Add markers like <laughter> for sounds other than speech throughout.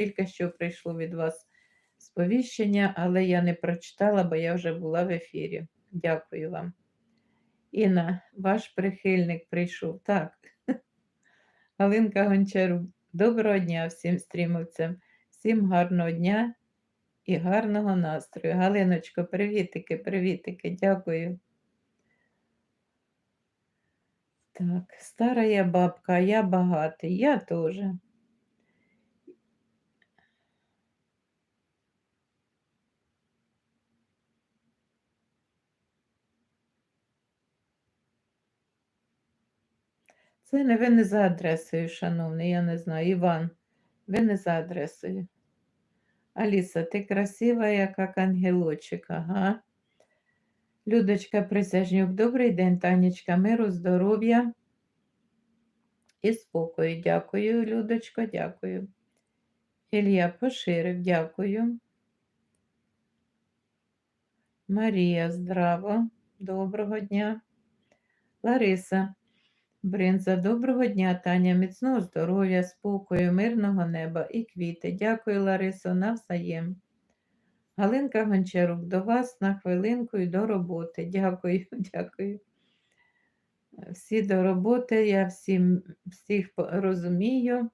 Тільки що прийшло від вас сповіщення, але я не прочитала, бо я вже була в ефірі. Дякую вам. Інна, ваш прихильник прийшов. Так. <laughs> Галинка Гончарук, доброго дня всім стрімовцям, всім гарного дня і гарного настрою. Галиночко, привітики, привітики, дякую. Так, стара я бабка, я багатий, я теж. Це не ви не за адресою, шановний, я не знаю. Іван, ви не за адресою. Аліса, ти красива, як ангелочок, ага. Людочка Присяжнюк, добрий день, Танечка, миру, здоров'я і спокою. Дякую, Людочко, дякую. Ілля поширив, дякую. Марія, здраво, доброго дня. Лариса, Бринза, доброго дня, Таня, міцного здоров'я, спокою, мирного неба і квіти. Дякую, Ларисо, навзаєм. Галинка Гончарук, до вас на хвилинку і до роботи. Дякую, <laughs> дякую. Всі до роботи, я всім, всіх розумію.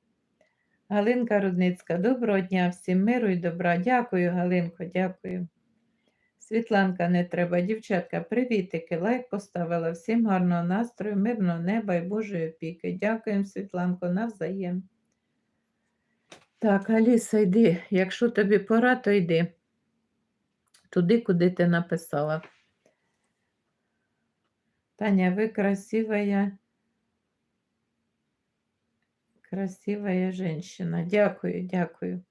Галинка Рудницька, доброго дня, всім миру і добра. Дякую, Галинко, дякую. Світланка не треба, дівчатка, привітики, лайк поставила. Всім гарного настрою, мирного неба і Божої опіки. Дякуємо, Світланко, навзаєм. Так, Аліса, йди. Якщо тобі пора, то йди туди, куди ти написала. Таня, ви красивая, красивая женщина. Дякую, дякую.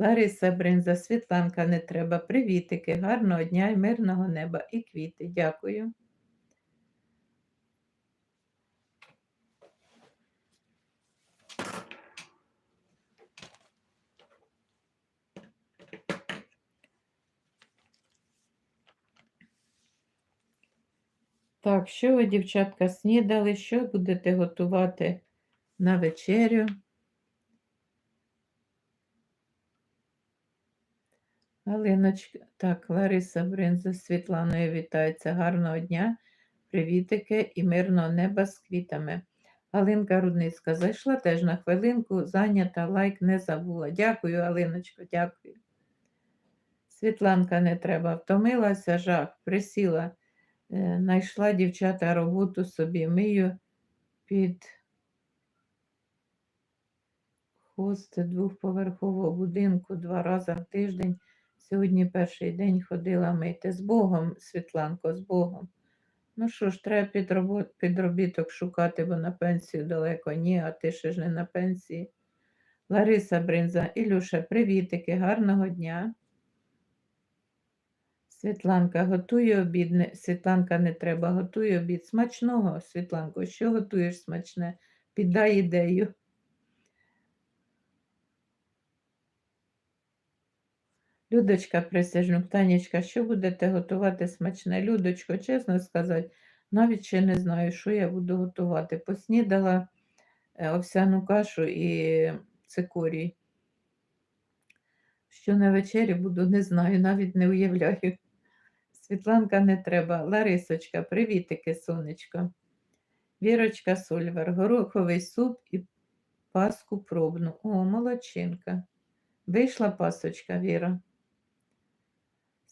Лариса Бринза, Світланка не треба. Привітики, гарного дня і мирного неба і квіти. Дякую. Так, що ви, дівчатка, снідали? Що будете готувати на вечерю? Галиночка, так, Лариса Бринза з Світланою вітається. Гарного дня, привітики і мирного неба з квітами. Галинка Рудницька зайшла теж на хвилинку, зайнята, лайк не забула. Дякую, Галиночко, дякую. Світланка не треба, втомилася, жах, присіла, е, знайшла дівчата роботу собі, мию під хост двохповерхового будинку два рази в тиждень. Сьогодні перший день ходила мити. З Богом, Світланко, з Богом. Ну що ж, треба підробіток шукати, бо на пенсію далеко ні, а ти ще ж не на пенсії. Лариса Бринза, Ілюша, привітики, гарного дня. Світланка, готує обід. Не... Світланка не треба, готує обід. Смачного, Світланко, що готуєш смачне? Піддай ідею. Людочка присяжнук, Танечка, що будете готувати смачне? Людочко, чесно сказати, навіть ще не знаю, що я буду готувати. Поснідала е, овсяну кашу і цикорій. Що на вечері буду, не знаю, навіть не уявляю. Світланка не треба. Ларисочка, привітики, сонечко. Вірочка Сольвар, гороховий суп і паску пробну. О, молодчинка. Вийшла пасочка, Віра.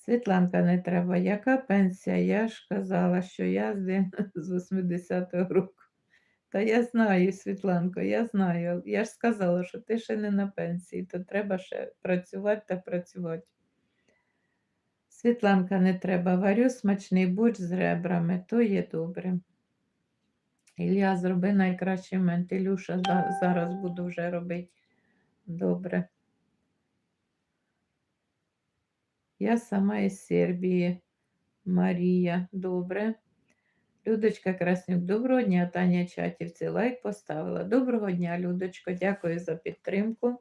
Світланка не треба. Яка пенсія? Я ж казала, що я з 80-го <laughs> року. Та я знаю, Світланко, я знаю. Я ж сказала, що ти ще не на пенсії, то треба ще працювати та працювати. Світланка не треба. Варю смачний борщ з ребрами, то є добре. Ілля, зроби найкращий мент. Ілюша, зараз буду вже робити. Добре. Я сама із Сербії. Марія, добре. Людочка Краснюк, доброго дня, Таня Чатівці. Лайк поставила. Доброго дня, Людочко, дякую за підтримку.